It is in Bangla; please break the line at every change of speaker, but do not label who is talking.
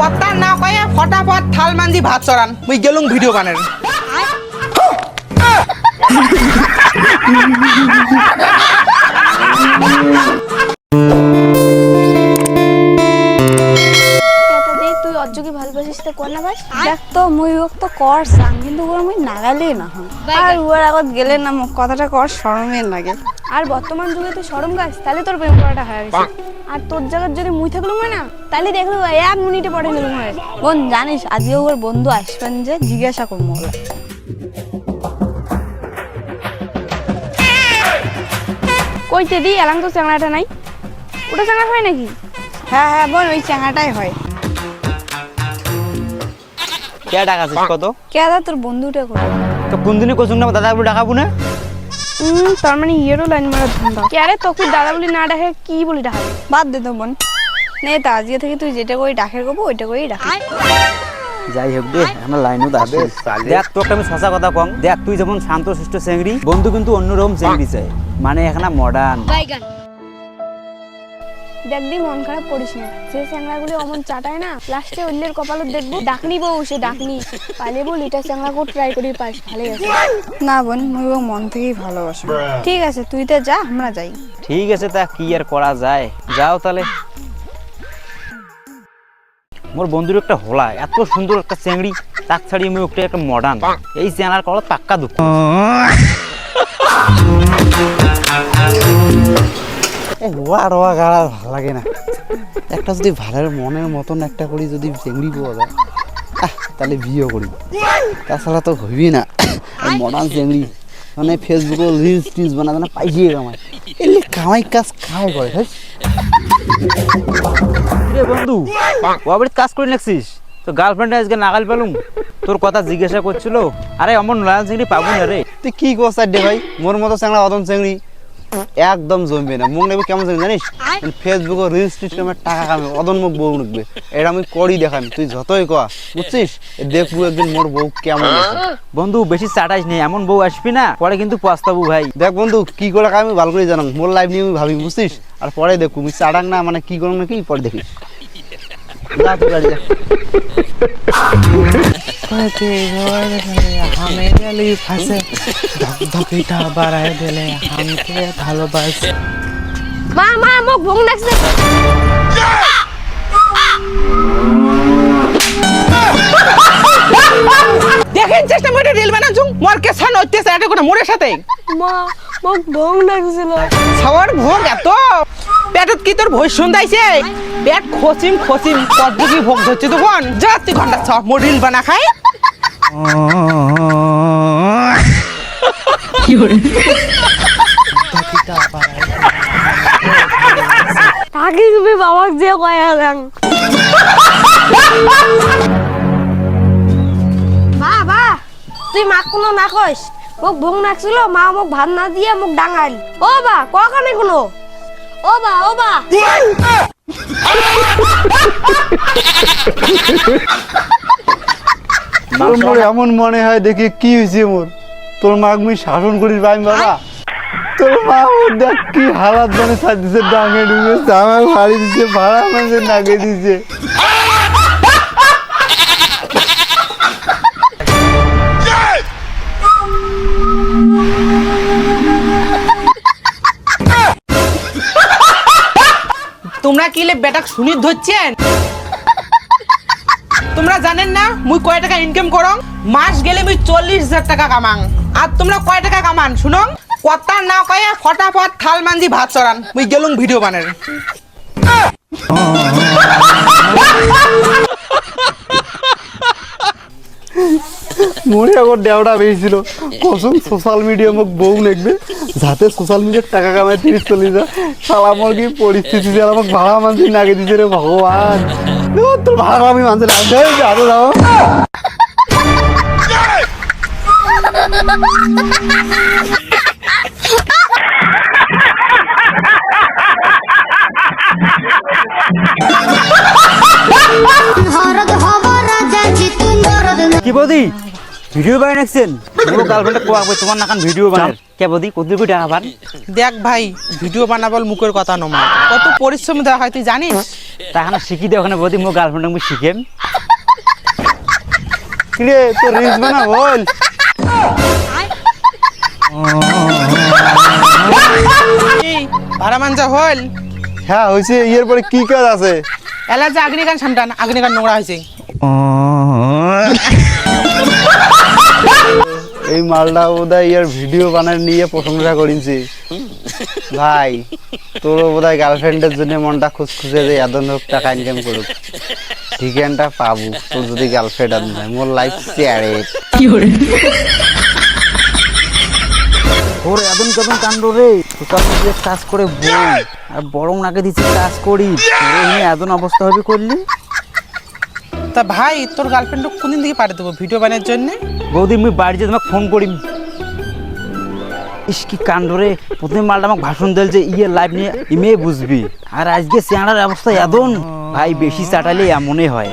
কথা না কয়ে ফটাফট থাল মান্দি ভাত চড়ান। মুই গেলুম ভিডিও বানের।
তুই তো কর না ভাই তো তো কিন্তু ওরা মুই নাগালে না হন আর আগত গেলে না কথাটা লাগে। আর বর্তমান যুগে তুই শরম গাছ তাহলে তোর প্রেম করাটা হয়ে গেছে। আর তোর জায়গায় যদি মুই থাকল হয় না তাহলে দেখল এক মিনিটে পড়ে নিলুম হয়। বোন জানিস আজকে ওর বন্ধু আসবেন যে জিজ্ঞাসা করব ওরা কইতে দি এলাম তো চ্যাংড়াটা নাই। ওটা চ্যাংড়া হয় নাকি? হ্যাঁ হ্যাঁ বোন ওই চ্যাংড়াটাই হয়।
কে ডাকাছিস কত?
কে দাদা তোর বন্ধুটা করে
তো কোন দিনই কচুন না দাদা বলে ডাকাবো না?
তার মানে ইয়েরও লাইন মারা ধান্দা। কে আরে তোকে দাদা বলি না ডাকে কি বলি ডাকে? বাদ দে তো বোন। নে তা আজকে থেকে তুই যেটা করে ডাকের করব ওইটা করেই ডাকে।
যাই হোক দে আমরা লাইনও দাবে দেখ তোকে আমি সঁচা কথা কম। দেখ তুই যেমন শান্ত শিষ্ট চেংড়ি বন্ধু কিন্তু অন্যরকম চেংড়ি চাই। মানে এখানে মডার্ন
দেখ দি মন খারাপ করিস না। যে চ্যাংড়াগুলি অমন চাটায় না লাস্টে অন্যের কপালত দেখব ডাকনি বউ সে ডাকনি। পালে বল এটা চ্যাংড়া করে ট্রাই করি পাস ভালো আছে। না বোন মুই ও মন থেকেই ভালোবাসি। ঠিক আছে তুই তো যা আমরা যাই।
ঠিক আছে তা কি আর করা যায়? যাও তাহলে। মোর বন্ধুর একটা হোলা এত সুন্দর একটা চেংড়ি তাক ছাড়িয়ে আমি একটা একটা মডার্ন এই চেনার করা পাক্কা দুঃখ।
রোয়া রোয়া গাড়া ভালো লাগে না। একটা যদি ভালের মনের মতন একটা করি যদি চেংড়ি পাওয়া যায় আহ, তাহলে বিয়ে করি। তাছাড়া তো হইবি না। মডার্ন চেংড়ি। মানে ফেসবুকে রিলস টিলস বানাতে না পাইছিয়ে কামাই এলে কামাই কাজ খায় করে হ্যাঁ?
রে বন্ধু ওয়াবাড়িতে কাজ করে লাগছিস তো গার্লফ্রেন্ড আজকে নাগাল পেলুম। তোর কথা জিজ্ঞাসা করছিল আরে অমন নয়ন চিংড়ি পাবো না রে।
তুই কি করছ দে ভাই? মোর মতো চ্যাংড়া অদম চেংড়ি। একদম জমবে না। মুখ নেবে কেমন চেংড়ি জানিস? ফেসবুকে রিলস টিলস করে টাকা কামে অদন মুখ বউ নেবে এটা আমি করি দেখাম তুই যতই কয়া বুঝছিস? দেখব একদিন মোর বউ কেমন
বন্ধু বেশি চাটাইস নেই এমন বউ আসবি না পরে কিন্তু পস্তাবু ভাই।
দেখ বন্ধু কি করে আমি ভালো করে জানাম মোর লাইফ নিয়ে আমি ভাবি বুঝছিস? আর পরে দেখু আমি চাডাং না মানে কি করুন নাকি পরে দেখিস।
মা মা মোক লাগছে
দেখেন চেষ্টা করে রিল বানাচ্ছুম মোর কে সান হইতেছে এটা করে মোরের সাথে?
মা মোক ভোগ লাগছিল
খাওয়ার ভোগ এত। পেটত কি তোর ভয় শুনদাইছে? পেট খসিম খসিম কদ্দুকি ভোগ ধরছে তখন। যা তুই ঘণ্টা ছ মোর রিল বানা খাই।
তাকে বাবাক যে তুই মাক কোনো মোক মা মোক ভাত না দিয়ে মোক ডাঙাইল। ও বা কখানে কোনো ও বা ও বা।
তোর মোর এমন মনে হয় দেখি কি হয়েছে মোর? তোর মাক মুই শাসন করিস ভাই বাবা। তোর মা ওর দেখ কি হালাত মানে দিছে ডাঙে জামা ফাড়ি দিছে ভাড়া নাগে দিছে।
তোমরা কি লে বেটাক শুনি ধরছেন? তোমরা জানেন না, মুই কয় টাকা ইনকাম করং? মাস গেলে মুই চল্লিশ হাজার টাকা কামাং। আর তোমরা কয় টাকা কামান, শুনো? কথা না কয়ে ফটাফট থাল মান্দি ভাত চড়ান। মুই গেলুম ভিডিও বানের
মোরে আগর দেওয়া পেয়েছিল কসম সোশ্যাল মিডিয়া মোক বউ লিখবে যাতে সোশ্যাল মিডিয়ার টাকা কামায় তিরিশ চল্লিশ শালা মোর কি পরিস্থিতি যে আমাকে ভাড়া মানছি নাগে দিছে রে ভগবান। তোর আমি
কি বৌদি? ভিডিও বানাই নাকছেন মোর গার্লফ্রেন্ডে কোয়া কই তোমার নাকান ভিডিও বানাই কে বদি? কত কই টাকা পান?
দেখ ভাই ভিডিও বানাবল মুখের কথা নমা কত পরিশ্রম দেওয়া হয় তুই জানিস?
না শিখি দে ওখানে বদি মোর গার্লফ্রেন্ড আমি শিখেম
কিরে তোর রিলস বানা বল
কি ভাড়া মানজা হল?
হ্যাঁ ইয়ের পরে কি কাজ আছে?
এলা যে আগ্নিকান সামটান আগ্নিকান নোংরা হয়েছে
এই মালটা বোধহয় ইয়ার ভিডিও বানায় নিয়ে প্রশংসা করিনছি। ভাই তোরও বোধহয় গার্লফ্রেন্ডের জন্য মনটা খুঁজখুঁজে যে এত লোক টাকা ইনকাম করুক। ঠিকানটা পাবো তোর যদি গার্লফ্রেন্ড আর নয় মোর লাইফ শেয়ারে
ওর এদন কেদন কাণ্ড রে? সোশ্যাল মিডিয়ায় কাজ করে বই আর বরং নাকে দিচ্ছে কাজ করি। এদন অবস্থা হবে করলি?
তা ভাই তোর গার্লফ্রেন্ড কোনদিন থেকে পাঠিয়ে দেবো? ভিডিও বানানোর জন্য?
বৌদি, মুই বাড়ি যে তোমাকে ফোন করিম। ইস, কি কাণ্ড রে। প্রথমে মালটা আমাকে ভাষণ দিল যে ইয়ে লাইভ নিয়ে ইমে বুঝবি। আর আজকে চেহারার অবস্থা এদন। ভাই, বেশি চাটালে এমনই হয়।